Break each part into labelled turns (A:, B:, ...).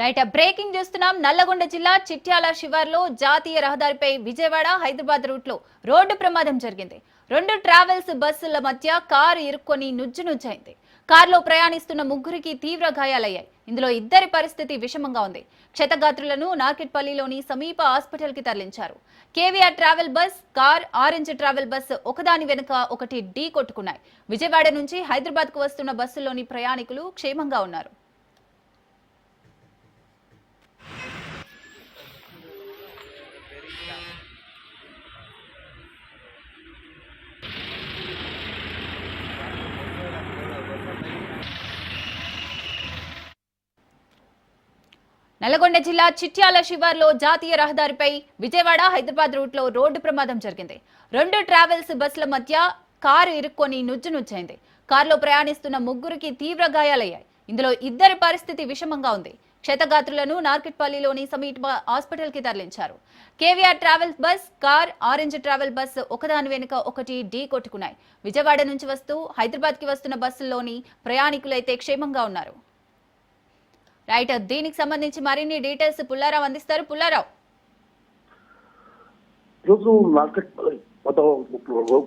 A: Right breaking చూస్తున్నాం. నల్లగొండ జిల్లా చిట్యాల శివార్లో జాతీయ రహదారిపై విజయవాడ హైదరాబాద్ రూట్లో రోడ్డు ప్రమాదం జరిగింది. రెండు ట్రావెల్స్ బస్సుల మధ్య కారు ఇరుక్కొని నుజ్జు నుజ్జైంది కారులో ప్రయాణిస్తున్న ముగ్గురికి తీవ్ర గాయాలయ్యాయి. ఇందులో ఇద్దరి పరిస్థితి విషమంగా ఉంది. క్షతగాత్రులను నార్కెట్పల్లిలోని సమీప హాస్పిటల్కి తరలించారు. KVR travel bus car orange travel bus ఒకదాని వెనుక ఒకటి ఢీ కొట్టుకున్నాయి. విజయవాడ నుంచి హైదరాబాద్కు వస్తున్న బస్సులోని ప్రయాణికులు క్షేమంగా ఉన్నారు. నల్గొండ జిల్లా చిట్యాల శివార్లో జాతీయ రహదారిపై విజయవాడ హైదరాబాద్ రూట్లో రోడ్డు ప్రమాదం జరిగింది. రెండు ట్రావెల్స్ బస్సుల మధ్య కారు ఇరుక్కొని నుజ్జు నుజ్జైంది కారులో ప్రయాణిస్తున్న ముగ్గురికి తీవ్ర గాయాలయ్యాయి. ఇందులో ఇద్దరి పరిస్థితి విషమంగా ఉంది. క్షతగాత్రులను నార్కెట్పల్లిలోని సమీప హాస్పిటల్కి తరలించారు. KVR travels bus car orange travel bus ఒకదాని వెనుక ఒకటి ఢీ కొట్టుకున్నాయి. విజయవాడ నుంచి వస్తూ హైదరాబాద్కి వస్తున్న బస్సుల్లోని ప్రయాణికులైతే క్షేమంగా ఉన్నారు. రైట్ దీనికి సంబంధించి మరిన్ని డీటెయిల్స్ పుల్లారావు అందిస్తారు. పుల్లారావు.
B: ఈరోజు మార్కెట్ మొత్తం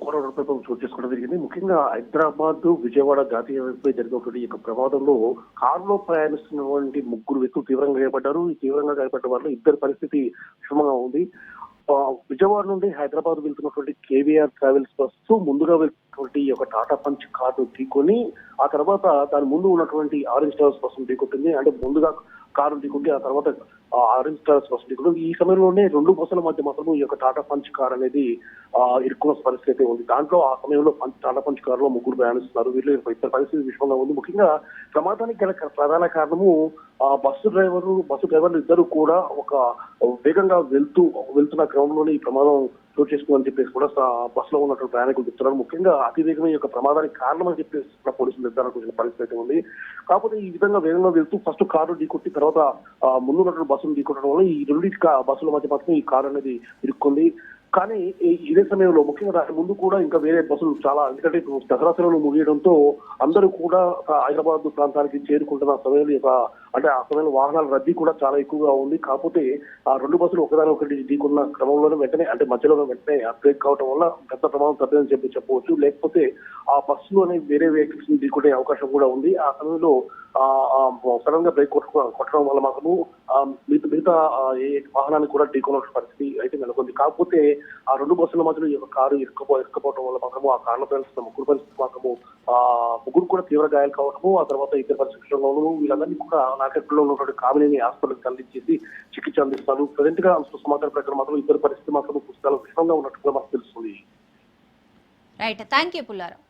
B: కోర చోటు చేసుకోవడం జరిగింది. ముఖ్యంగా హైదరాబాద్ విజయవాడ జాతీయ వైపుపై జరిగినటువంటి ఈ యొక్క ప్రమాదంలో కారులో ప్రయాణిస్తున్నటువంటి ముగ్గురు వ్యక్తులు తీవ్రంగా గాయపడ్డారు. ఈ తీవ్రంగా గాయపడ్డ వాళ్ళు ఇద్దరి పరిస్థితి విషమంగా ఉంది. విజయవాడ నుండి హైదరాబాద్ వెళ్తున్నటువంటి కేవీఆర్ ట్రావెల్స్ బస్సు ముందుగా ఉన్నటువంటి ఒక టాటా పంచ్ కార్డు ఢీకొని ఆ తర్వాత దాని ముందు ఉన్నటువంటి ఆరెంజ్ టవర్స్ కోసం ఢీకొట్టింది. అంటే ముందుగా కారు ఢీకొట్టి ఆ తర్వాత ఆరెంజ్ టవర్స్ కోసం ఢీకొట్టి ఈ సమయంలోనే రెండు బస్సుల మధ్య మాత్రం ఈ యొక్క టాటా పంచ్ కార్ అనేది ఇరుక్కున్న పరిస్థితి అయితే ఉంది. దాంట్లో ఆ సమయంలో పంచ్ టాటా పంచ్ కారులో ముగ్గురు ప్రయాణిస్తున్నారు. వీళ్ళు ఇద్దరు పరిస్థితి విషయంలో ఉంది. ముఖ్యంగా ప్రమాదానికి గల ప్రధాన కారణము ఆ బస్సు డ్రైవర్ బస్సు డ్రైవర్లు ఇద్దరు కూడా ఒక వేగంగా వెళ్తూ వెళ్తున్న క్రమంలోనే ఈ ప్రమాదం చోటు చేసుకుందని చెప్పేసి కూడా బస్సులో ఉన్నటువంటి ప్రయాణికులు చెప్తున్నారు. ముఖ్యంగా అతి యొక్క ప్రమాదానికి కారణం అని చెప్పేసి కూడా పోలీసులు నిర్ధారణ చేసిన పరిస్థితి అయితే ఉంది. కాకపోతే ఈ విధంగా వేగంగా వెళ్తూ ఫస్ట్ కారు ఢీకొట్టి తర్వాత ముందు ఉన్నటువంటి బస్సును ఢీకొట్టడం వల్ల ఈ రెండు బస్సుల మధ్య మాత్రం ఈ కారు అనేది ఇరుక్కుంది. కానీ ఇదే సమయంలో ముఖ్యంగా దాని ముందు కూడా ఇంకా వేరే బస్సులు చాలా ఎందుకంటే ఇప్పుడు దసరా సెలవులు ముగియడంతో అందరూ కూడా హైదరాబాద్ ప్రాంతానికి చేరుకుంటున్న సమయంలో యొక్క అంటే ఆ సమయంలో వాహనాల రద్దీ కూడా చాలా ఎక్కువగా ఉంది. కాకపోతే ఆ రెండు బస్సులు ఒకదాని ఒకటి ఢీకున్న క్రమంలోనే వెంటనే అంటే మధ్యలోనే వెంటనే బ్రేక్ కావడం వల్ల పెద్ద ప్రమాదం తప్పదని చెప్పి చెప్పవచ్చు. లేకపోతే ఆ బస్సులోనే వేరే వెహికల్స్ని అవకాశం కూడా ఉంది. ఆ సమయంలో సడన్గా బ్రేక్ కొట్టడం వల్ల మాత్రము మిగతా మిగతా ఏ వాహనాన్ని కూడా ఢీకొన్న పరిస్థితి అయితే నెలకొంది. కాకపోతే ఆ రెండు బస్సుల మధ్యలో ఈ కారు ఇరుక్కుపో ఇరుక్కుపోవడం వల్ల మాత్రము ఆ కారులో పరిస్థితి ముగ్గురు పరిస్థితి మాత్రము ముగ్గురు కూడా తీవ్ర గాయాలు కావడము ఆ తర్వాత ఇద్దరు పరిస్థితుల్లో వీళ్ళందరినీ కూడా నాకెట్లో ఉన్నటువంటి కామినేని హాస్పిటల్కి తరలించేసి చికిత్స అందిస్తారు. ప్రజెంట్గా సమాచారం ప్రకారం మాత్రం ఇద్దరు పరిస్థితి మాత్రం పుస్తకాలు విషమంగా ఉన్నట్టుగా మనకు తెలుస్తుంది.
A: Right thank you Pullarao